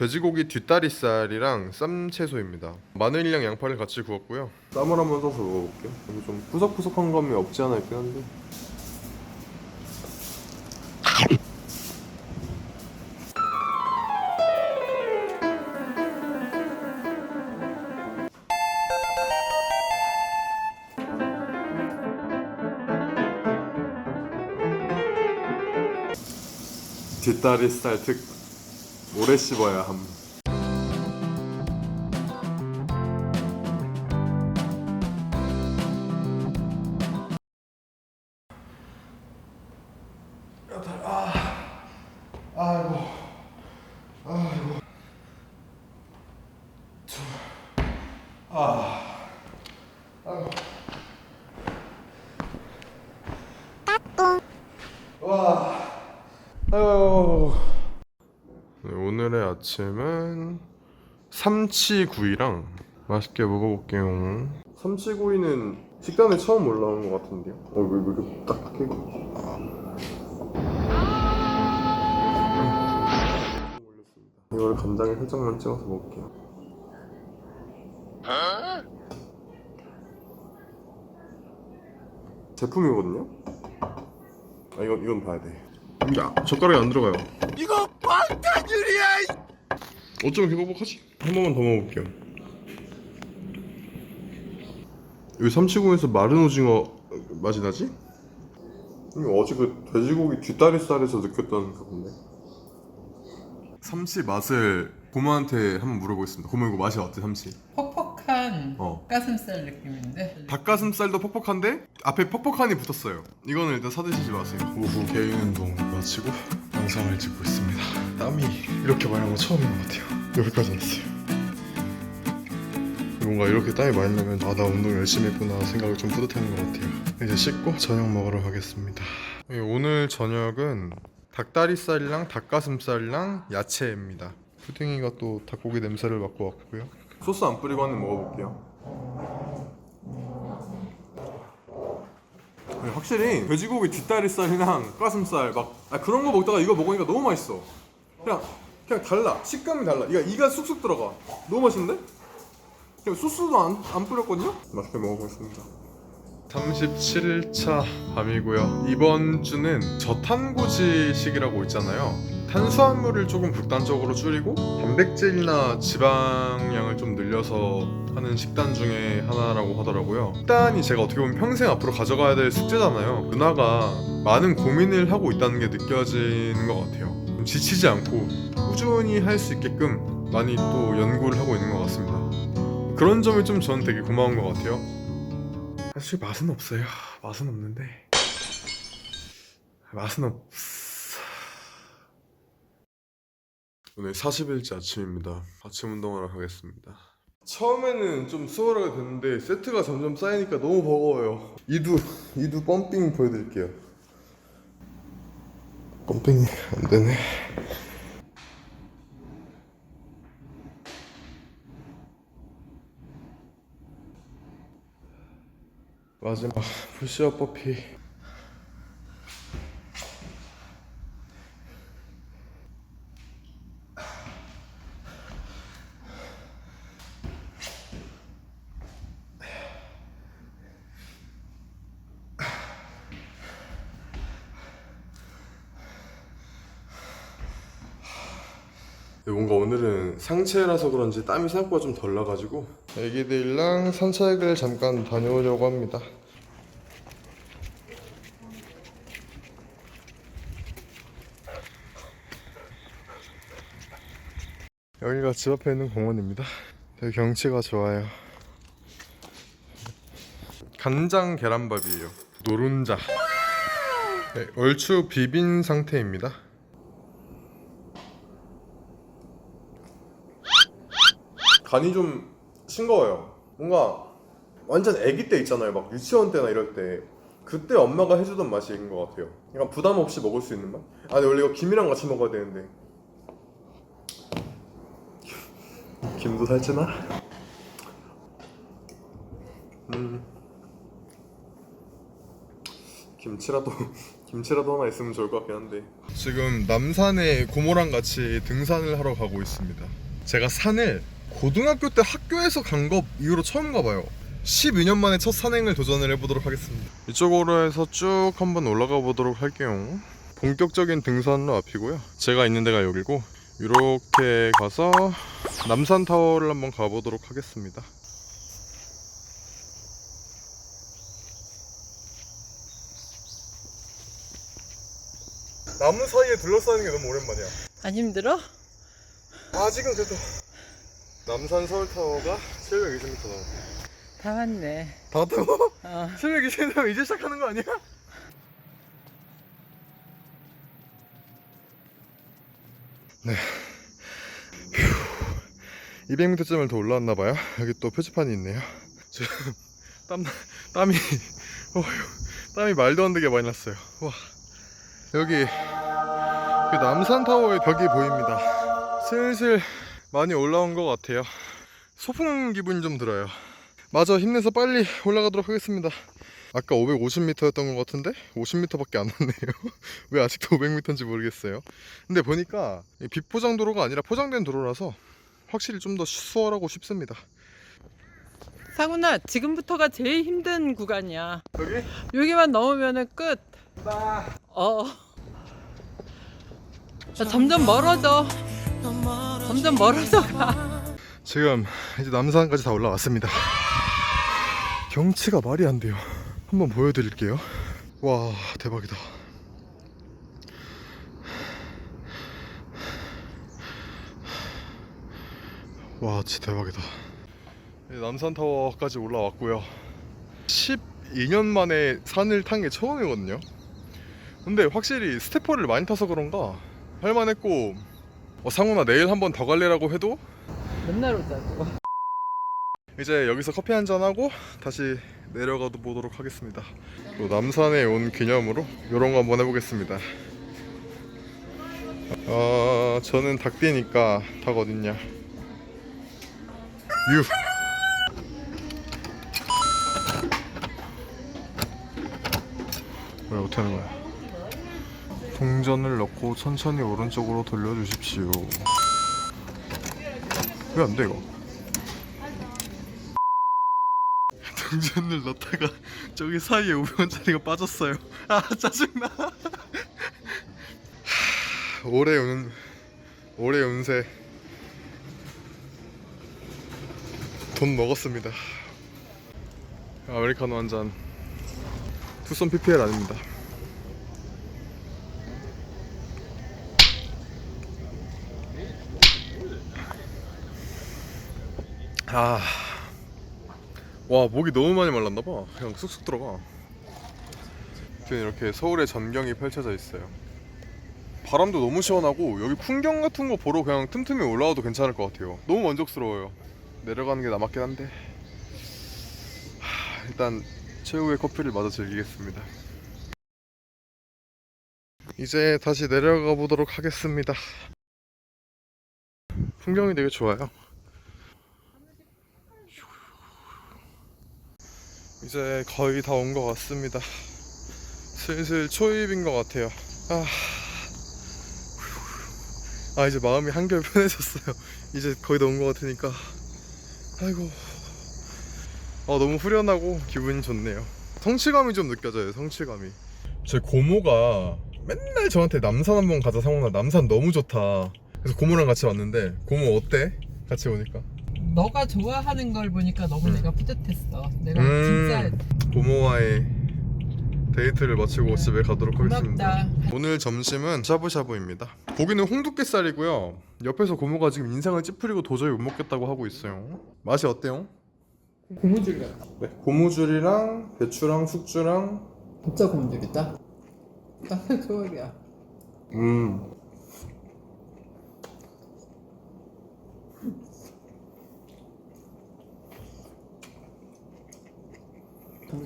돼지고기 뒷다리살이랑 쌈채소입니다. 마늘이랑 양파를 같이 구웠고요. 쌈을 한번 써서 먹어볼게요. 이게 좀 푸석푸석한 감이 없지 않아 있긴 한데. 뒷다리살 특 오래 씹어야 함. 아침은 삼치구이랑 맛있게 먹어볼게요. 삼치구이는 식단에 처음 올라온 것 같은데요. 어, 왜, 왜 이렇게 딱딱해? 이거를 간장에 살짝만 찍어서 먹을게요. 제품이거든요. 아 이건 이건 봐야 돼. 야 젓가락이 안 들어가요. 이거 방탄유리야. 어쩜 이렇게 뻑뻑하지? 한 번만 더 먹어볼게요. 여기 삼치구에서 마른 오징어 맛이 나지? 이거 어제 그 돼지고기 뒷다리살에서 느꼈던 그건데. 삼치 맛을 고모한테 한번 물어보겠습니다. 고모 이거 맛이 어때 삼치? 퍽퍽한 어. 가슴살 느낌인데 닭가슴살도 퍽퍽한데 앞에 퍽퍽한이 붙었어요. 이거는 일단 사드시지 마세요. 오후 개인 운동 마치고 영상을 찍고 있습니다. 땀이 이렇게 많이 거 처음인 것 같아요. 여기까지 났어요. 뭔가 이렇게 땀이 많이 나면 아 나 운동 열심히 했구나 생각이 좀 뿌듯한 것 같아요. 이제 씻고 저녁 먹으러 가겠습니다. 네, 오늘 저녁은 닭다리살이랑 닭가슴살이랑 야채입니다. 푸딩이가 또 닭고기 냄새를 맡고 왔고요. 소스 안 뿌리고 한입 먹어볼게요. 아니, 확실히 돼지고기 뒷다리살이랑 가슴살 막 아, 그런 거 먹다가 이거 먹으니까 너무 맛있어. 그냥 그냥 달라. 식감이 달라. 이가 이가 쑥쑥 들어가. 너무 맛있는데? 그냥 소스도 안, 안 뿌렸거든요? 맛있게 먹어보겠습니다. 37일차 밤이고요. 이번 주는 저탄고지식이라고 있잖아요. 탄수화물을 조금 극단적으로 줄이고 단백질이나 지방량을 좀 늘려서 하는 식단 중에 하나라고 하더라고요. 식단이 제가 어떻게 보면 평생 앞으로 가져가야 될 숙제잖아요. 누나가 많은 고민을 하고 있다는 게 느껴지는 것 같아요. 좀 지치지 않고 꾸준히 할 수 있게끔 많이 또 연구를 하고 있는 것 같습니다. 그런 점이 좀 저는 되게 고마운 것 같아요. 사실 맛은 없어요. 맛은 없는데 맛은 없어. 오늘 40일째 아침입니다. 아침 운동하러 가겠습니다. 처음에는 좀 수월하게 됐는데 세트가 점점 쌓이니까 너무 버거워요. 이두 이두 펌핑 보여드릴게요. 펌핑이 안 되네. 마지막 푸시업 버피. 뭔가 오늘은 상체라서 그런지 땀이 생각보다 좀 덜 나가지고 애기들이랑 산책을 잠깐 다녀오려고 합니다. 여기가 집 앞에 있는 공원입니다. 되게 경치가 좋아요. 간장 계란밥이에요. 노른자. 네, 얼추 비빈 상태입니다. 간이 좀 싱거워요. 뭔가 완전 아기 때 있잖아요. 막 유치원 때나 이럴 때 그때 엄마가 해주던 맛인 것 같아요. 약간 부담 없이 먹을 수 있는 맛. 아, 근데 원래 이거 김이랑 같이 먹어야 되는데 김도 살찌나? 음 김치라도 김치라도 하나 있으면 좋을 것 같긴 한데 지금 남산에 고모랑 같이 등산을 하러 가고 있습니다 제가 산을 고등학교 때 학교에서 간 거 이후로 처음 가봐요. 12년 만에 첫 산행을 도전을 해보도록 하겠습니다. 이쪽으로 해서 쭉 한번 올라가 보도록 할게요. 본격적인 등산로 앞이고요. 제가 있는 데가 여기고 이렇게 가서 남산 타워를 한번 가보도록 하겠습니다. 나무 사이에 둘러싸는 게 너무 오랜만이야. 안 힘들어? 아직은 그래도 남산 서울타워가 720m 나와 다 왔네. 다 왔다고? 어. 720m 이제 시작하는 거 아니야? 네 200m쯤을 더 올라왔나 봐요 여기 또 표지판이 있네요 지금 땀, 땀이 어휴, 땀이 말도 안 되게 많이 났어요 와 여기 그 남산 타워의 벽이 보입니다 슬슬 많이 올라온 것 같아요 소풍 기분이 좀 들어요 마저 힘내서 빨리 올라가도록 하겠습니다 아까 550m였던 것 같은데 50m밖에 안 왔네요 왜 아직도 500m인지 모르겠어요 근데 보니까 이 비포장 도로가 아니라 포장된 도로라서 확실히 좀 더 수월하고 쉽습니다 상훈아, 지금부터가 제일 힘든 구간이야. 여기? 여기만 넘으면은 끝. 어. 자, 점점 멀어져. 점점 멀어져 가. 지금 이제 남산까지 다 올라왔습니다. 경치가 말이 안 돼요. 한번 보여드릴게요. 와 대박이다. 와 진짜 대박이다. 남산타워까지 올라왔고요. 12년 만에 산을 탄 게 처음이거든요. 근데 확실히 스태퍼를 많이 타서 그런가? 할만했고 어, 상훈아 내일 한 번 더 갈래라고 해도 맨날 오자고. 이제 여기서 커피 한 잔 하고 다시 내려가 보도록 하겠습니다. 또 남산에 온 기념으로 이런 거 한번 해보겠습니다. 아 저는 닭띠니까 닭 어딨냐? 유. 왜 어떻게 하는 거야? 동전을 넣고 천천히 오른쪽으로 돌려주십시오. 왜 안 돼 이거? 동전을 넣다가 저기 사이에 500원짜리가 빠졌어요. 아 짜증나. 하, 올해 운 올해 운세 돈 먹었습니다. 아메리카노 한 잔. 투썸 PPL 아닙니다. 아. 와 목이 너무 많이 말랐나 봐. 그냥 쑥쑥 들어가. 이렇게 서울의 전경이 펼쳐져 있어요. 바람도 너무 시원하고 여기 풍경 같은 거 보러 그냥 틈틈이 올라와도 괜찮을 것 같아요. 너무 만족스러워요. 내려가는 게 남았긴 한데. 하, 일단 최후의 커피를 마저 즐기겠습니다. 이제 다시 내려가 보도록 하겠습니다. 풍경이 되게 좋아요 이제 거의 다 온 것 같습니다. 슬슬 초입인 것 같아요. 아, 아 이제 마음이 한결 편해졌어요. 이제 거의 다 온 것 같으니까. 아이고, 아 너무 후련하고 기분이 좋네요. 성취감이 좀 느껴져요. 성취감이. 제 고모가 맨날 저한테 남산 한번 가자 상훈아. 남산 너무 좋다. 그래서 고모랑 같이 왔는데 고모 어때? 같이 오니까. 너가 좋아하는 걸 보니까 너무 음. 내가 뿌듯했어. 내가 음. 고모와의 데이트를 마치고 집에 가도록 진짜 하겠습니다. 고맙다. 오늘 점심은 샤브샤브입니다. 고기는 홍두깨살이고요. 옆에서 고모가 지금 인상을 찌푸리고 도저히 못 먹겠다고 하고 있어요. 맛이 어때요? 고무줄이야. 네. 고무줄이랑 배추랑 숙주랑 진짜 고무줄이다. 딱 좋아야. 음.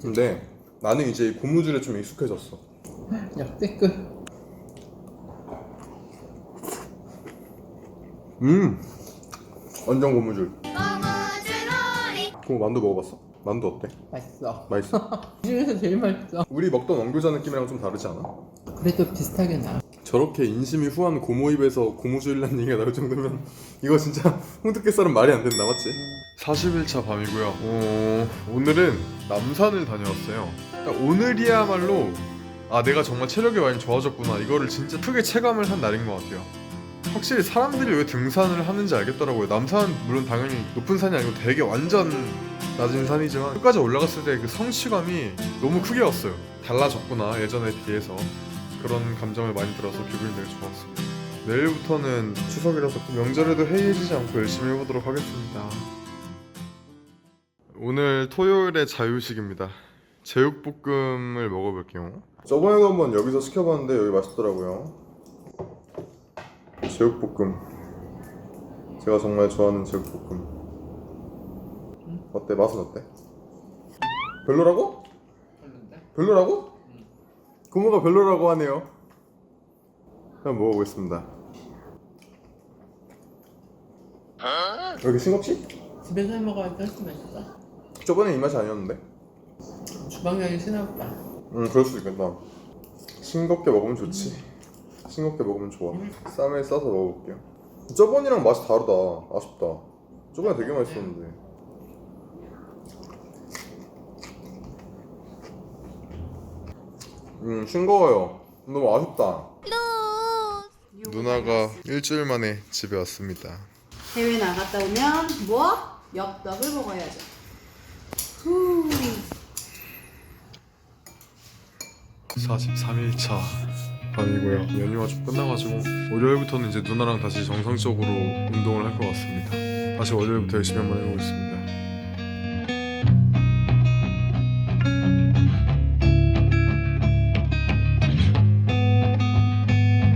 근데 나는 이제 이 고무줄에 좀 익숙해졌어. 역대급. 음. 완전 고무줄. 고무 만두 먹어봤어? 만두 어때? 맛있어. 맛있어? 이 중에서 제일 맛있어. 우리 먹던 원교자 느낌이랑 좀 다르지 않아? 그래도 비슷하게 나. 저렇게 인심이 후한 고모 입에서 고무줄이라는 얘기가 나올 정도면 이거 진짜 홍두깨살은 말이 안 된다 맞지? 40일차 밤이고요 어, 오늘은 남산을 다녀왔어요. 딱 오늘이야말로 아 내가 정말 체력이 많이 좋아졌구나. 이거를 진짜 크게 체감을 한 날인 것 같아요. 확실히 사람들이 왜 등산을 하는지 알겠더라고요. 남산 물론 당연히 높은 산이 아니고 되게 완전 낮은 산이지만 끝까지 올라갔을 때 그 성취감이 너무 크게 왔어요. 달라졌구나 예전에 비해서. 그런 감정을 많이 들어서 기분이 되게 좋았어요. 내일부터는 추석이라서 명절에도 해이해지지 않고 열심히 해보도록 하겠습니다. 오늘 토요일의 자유식입니다. 제육볶음을 먹어볼게요. 저번에도 한번 여기서 시켜봤는데 여기 맛있더라고요. 제육볶음. 제가 정말 좋아하는 제육볶음. 어때? 맛은 어때? 별로라고? 별로라고? 고모가 별로라고 하네요. 한번 먹어보겠습니다. 왜 이렇게 싱겁지? 집에서 해 먹어야 훨씬 맛있어. 저번에 이 맛이 아니었는데? 주방장이 신나보다. 응, 그럴 수도 있겠다. 싱겁게 먹으면 좋지. 싱겁게 먹으면 좋아. 쌈에 싸서 먹어볼게요. 저번이랑 맛이 다르다. 아쉽다. 저번에 되게 맛있었는데. 음, 싱거워요. 너무 아쉽다. 누나가 일주일 만에 집에 왔습니다. 해외 나갔다 오면 뭐? 엽떡을 먹어야죠. 43일차 밤이고요. 연휴가 좀 끝나가지고 월요일부터는 이제 누나랑 다시 정상적으로 운동을 할 것 같습니다. 다시 월요일부터 열심히 한번 해보겠습니다.